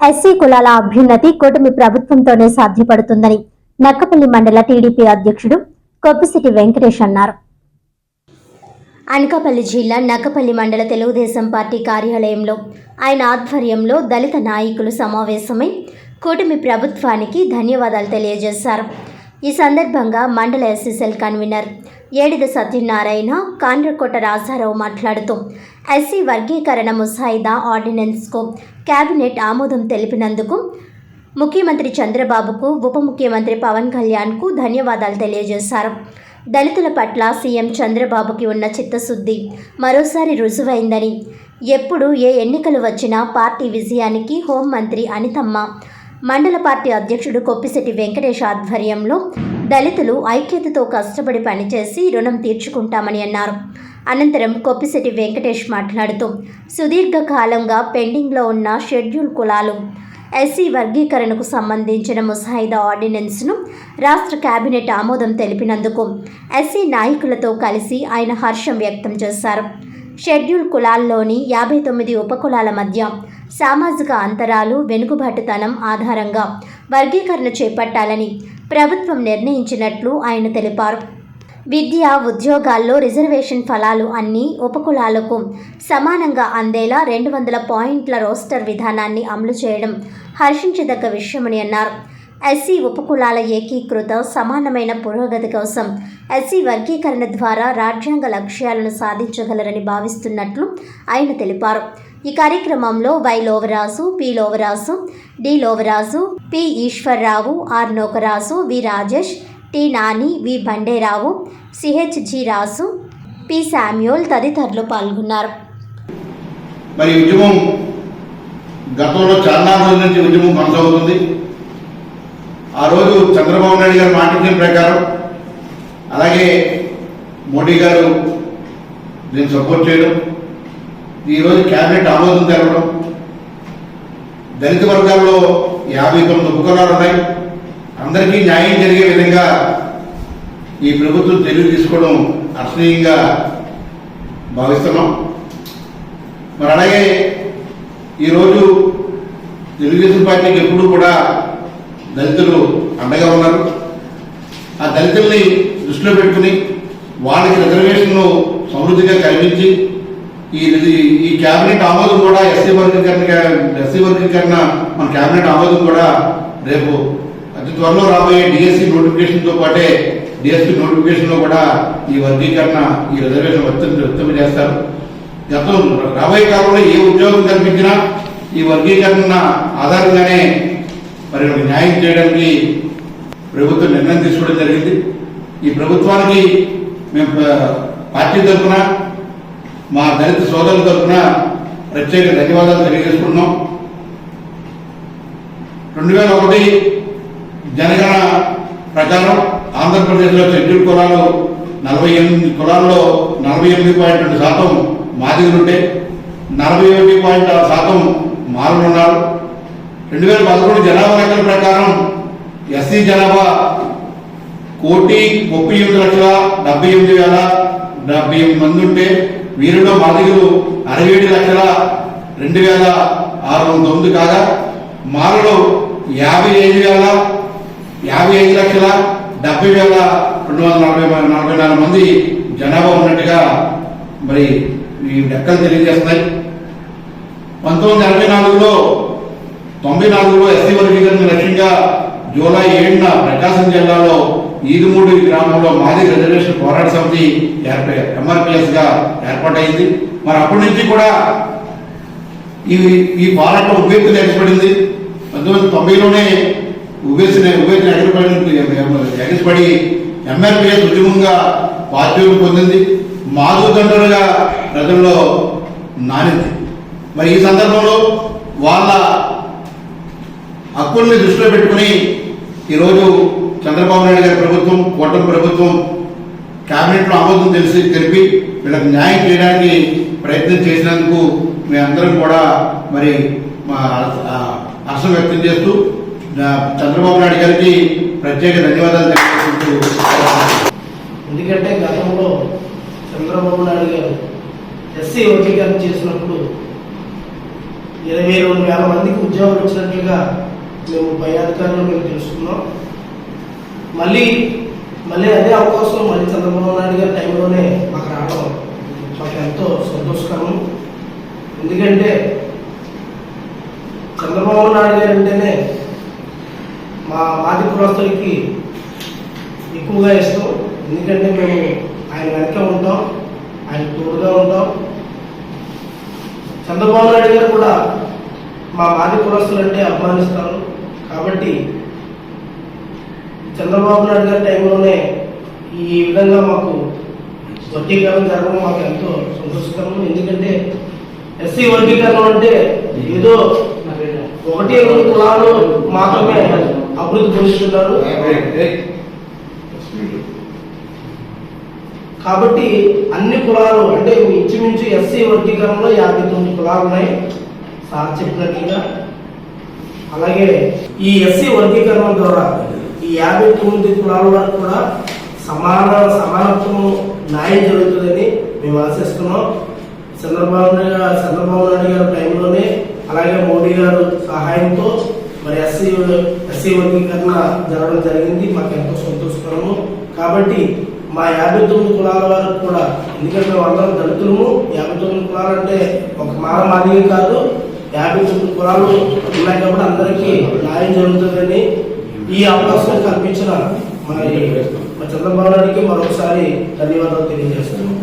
SC కులాల అభ్యున్నతి కూటమి ప్రభుత్వంతోనే సాధ్యపడుతుందని నక్కపల్లి మండల టీడీపీ అధ్యక్షుడు కొప్పిశెట్టి వెంకటేష్ అన్నారు. అనకాపల్లి జిల్లా నక్కపల్లి మండల తెలుగుదేశం పార్టీ కార్యాలయంలో ఆయన ఆధ్వర్యంలో దళిత నాయకులు సమావేశమై కూటమి ప్రభుత్వానికి ధన్యవాదాలు తెలియజేశారు. ఈ సందర్భంగా మండల S C cell convener Edida Satyanarayana Kandrakota Rajarao మాట్లాడుతూ ఎస్సీ వర్గీకరణ ముసాయిదా ఆర్డినెన్స్కు కేబినెట్ ఆమోదం తెలిపినందుకు ముఖ్యమంత్రి చంద్రబాబుకు ఉప ముఖ్యమంత్రి పవన్ కళ్యాణ్కు ధన్యవాదాలు తెలియజేశారు. దళితుల పట్ల సీఎం చంద్రబాబుకి ఉన్న చిత్తశుద్ధి మరోసారి రుజువైందని. ఎప్పుడు ఏ ఎన్నికలు వచ్చినా పార్టీ విజయానికి హోంమంత్రి అనితమ్మ మండల పార్టీ అధ్యక్షుడు కొప్పిశెట్టి వెంకటేష్ ఆధ్వర్యంలో దళితులు ఐక్యతతో కష్టపడి పనిచేసి రుణం తీర్చుకుంటామని అన్నారు. అనంతరం కొప్పిశెట్టి వెంకటేష్ మాట్లాడుతూ సుదీర్ఘకాలంగా పెండింగ్లో ఉన్న షెడ్యూల్ కులాలు ఎస్సీ వర్గీకరణకు సంబంధించిన ముసాయిదా ఆర్డినెన్స్ను రాష్ట్ర కేబినెట్ ఆమోదం తెలిపినందుకు ఎస్సీ నాయకులతో కలిసి ఆయన హర్షం వ్యక్తం చేశారు. షెడ్యూల్ కులాల్లోని యాభై తొమ్మిది ఉపకులాల మధ్య సామాజిక అంతరాలు వెనుకబాటుతనం ఆధారంగా వర్గీకరణ చేపట్టాలని ప్రభుత్వం నిర్ణయించినట్లు ఆయన తెలిపారు. విద్య ఉద్యోగాల్లో రిజర్వేషన్ ఫలాలు అన్ని ఉపకులాలకు సమానంగా అందేలా రెండు వందల పాయింట్ల రోస్టర్ విధానాన్ని అమలు చేయడం హర్షించదగ్గ విషయమని అన్నారు. ఎస్సీ ఉపకులాల ఏకీకృత సమానమైన పురోగతి కోసం ఎస్సీ వర్గీకరణ ద్వారా రాజ్యాంగ లక్ష్యాలను సాధించగలరని భావిస్తున్నట్లు ఆయన తెలిపారు. ఈ కార్యక్రమంలో Y Lovaraju P Lovaraju D Lovaraju P Eshwarrao R Nokaraju V Rajesh T Nani V Banderao C H G Rasu P Samuel తదితరులు పాల్గొన్నారు. మరి ఉద్యమం గతంలో చాలా రోజుల నుంచి ఉద్యమం కొనసాగుతుంది. ఆ రోజు చంద్రబాబు నాయుడు గారు మాట ప్రకారం అలాగే మోడీ గారు దీన్ని సపోర్ట్ చేయడం ఈరోజు క్యాబినెట్ ఆమోదం తెలవడం దళిత వర్గాల్లో యాభై తొమ్మిది ఉపకరణాలు ఉన్నాయి. అందరికీ న్యాయం జరిగే విధంగా ఈ ప్రభుత్వం తెలివి తీసుకోవడం అర్శనీయంగా భావిస్తున్నాం. మరి అలాగే ఈరోజు తెలుగుదేశం పార్టీకి ఎప్పుడూ కూడా దళితులు అండగా ఉన్నారు. ఆ దళితుల్ని దృష్టిలో పెట్టుకుని వాళ్ళకి రిజర్వేషన్లు సమృద్ధిగా కల్పించి ఈ ఈ క్యాబినెట్ ఆమోదం కూడా ఎస్సీ వర్గీకరణ ఎస్సీ వర్గీకరణ మన క్యాబినెట్ ఆమోదం కూడా రేపు అతి త్వరలో రాబోయే డిఎస్సి నోటిఫికేషన్తో పాటే డిఎస్సి నోటిఫికేషన్లో కూడా ఈ వర్గీకరణ ఈ రిజర్వేషన్ వర్తింప వర్తింప చేస్తారు. గతం రాబోయే కాలంలో ఏ ఉద్యోగం కల్పించినా ఈ వర్గీకరణ ఆధారంగానే మరి న్యాయం చేయడానికి ప్రభుత్వం నిర్ణయం తీసుకోవడం జరిగింది. ఈ ప్రభుత్వానికి మేము పార్టీ తరఫున మా దళిత సోదరుల తరఫున ప్రత్యేక ధన్యవాదాలు తెలియజేసుకున్నాం రెండు వేల ఒకటి జనగణ ప్రకారం ఆంధ్రప్రదేశ్లో షెడ్యూల్ కులాలు నలభై ఎనిమిది కులాల్లో నలభై ఎనిమిది పాయింట్ రెండు శాతం మాదిగులుంటే నలభై ఒకటి పాయింట్ ఆరు శాతం మారులు ఉన్నారు రెండు వేల పదకొండు జనాభా లెక్కల ప్రకారం ఎస్సీ జనాభా కోటి ముప్పై ఎనిమిది లక్షల డెబ్బై ఎనిమిది వేల డెబ్బై ఎనిమిది మంది ఉంటే వీరిలో మాదిగలు అరవై ఏడు లక్షల రెండు వేల ఆరు వందల తొమ్మిది కాగా మాలలో యాభై ఐదు వేల యాభై ఐదు లక్షల డెబ్బై వేల రెండు వందల నలభై నలభై నాలుగు మంది జనాభా ఉన్నట్టుగా మరి ఈ లెక్కలు తెలియజేస్తున్నాయి. పంతొమ్మిది ఎనభై నాలుగులో తొంభై నాలుగులో ఎస్సీ వర్గీకరణ లక్ష్యంగా జూలై ఏడున ప్రకాశం జిల్లాలో ఈదుమూడి గ్రామంలో మాది రిజర్వేషన్ పోరాట సమితి ఏర్ప ఎంఆర్పిఎస్గా ఏర్పాటైంది. మరి అప్పటి నుంచి కూడా ఈ ఈ పోరాటం ఉవ్వెత్తున ఎగసిపడింది పంతొమ్మిది వందల తొంభైలోనే ఉవ్వేసిన ఉవ్వెత్తున ఎగసిపడి ఎగసిపడి ఎంఆర్పిఎస్ ఉద్యమంగా బాధ్యతలు పొందింది. మాధుదండలుగా ప్రజల్లో నానింది. మరి ఈ సందర్భంలో వాళ్ళ హక్కుల్ని దృష్టిలో పెట్టుకుని ఈరోజు చంద్రబాబు నాయుడు గారి ప్రభుత్వం కూటమి ప్రభుత్వం క్యాబినెట్లో ఆమోదం తెలిసి తెలిపి వీళ్ళకి న్యాయం చేయడానికి ప్రయత్నం చేసినందుకు మేమందరం కూడా మరి మా హర్షం వ్యక్తం చేస్తూ చంద్రబాబు నాయుడు గారికి ప్రత్యేక ధన్యవాదాలు తెలియజేస్తూ ఎందుకంటే గతంలో చంద్రబాబు నాయుడు గారు ఎస్సీ వర్గీకరణ చేసినప్పుడు ఇరవై రెండు వేల మందికి ఉద్యోగాలు వచ్చినట్లుగా మేము పై అధికారులు మేము తెలుసుకున్నాం. మళ్ళీ మళ్ళీ అదే అవకాశం మళ్ళీ చంద్రబాబు నాయుడు గారి టైంలోనే మాకు రావడం మాకు ఎంతో సంతోషకరం. ఎందుకంటే చంద్రబాబు నాయుడు గారు అంటేనే మా మాది కులస్తులకి ఎక్కువగా ఇష్టం. ఎందుకంటే మేము ఆయన వెనక ఉంటాం ఆయన తోడుగా ఉంటాం. చంద్రబాబు నాయుడు గారు కూడా మా మాది కులస్తులు అంటే అభిమానిస్తారు. కాబట్టి చంద్రబాబు నాయుడు గారి టైంలోనే ఈ విధంగా మాకు వర్గీకరణ జరగడం మాకు ఎంతో సంతోషకరం. ఎందుకంటే ఎస్సీ వర్గీకరణ అంటే ఏదో ఒకటి రెండు కులాలు మాత్రమే అభివృద్ధి పొందుతున్నారు కాబట్టి అన్ని కులాలు అంటే ఇంచుమించు ఎస్సీ వర్గీకరణలో యాభై తొమ్మిది కులాలు ఉన్నాయి. సార్ చెప్పినట్లుగా అలాగే ఈ ఎస్సీ వర్గీకరణ ద్వారా ఈ యాభై తొమ్మిది కులాల వరకు కూడా సమాన సమానత్వం న్యాయం జరుగుతుందని మేము ఆశిస్తున్నాం. చంద్రబాబు నాయుడు చంద్రబాబు నాయుడు గారి టైంలోనే అలాగే మోడీ గారు సహాయంతో మరి ఎస్సీ ఎస్సీ వర్గీకరణ జరగడం జరిగింది. మాకు ఎంతో సంతోషకరము. కాబట్టి మా యాభై తొమ్మిది కులాల వారికి కూడా ఎందుకంటే మేము అందరం దళితులము యాభై తొమ్మిది కులాలు అంటే ఒక మాల మాదిరి కాదు. యాభై తొమ్మిది కులాలు ఉన్నాయి కాబట్టి అందరికీ న్యాయం జరుగుతుందని ఈ అవకాశం కల్పించిన మరి మా చంద్రబాబు నాయుడికి మరొకసారి ధన్యవాదాలు తెలియజేస్తున్నాం.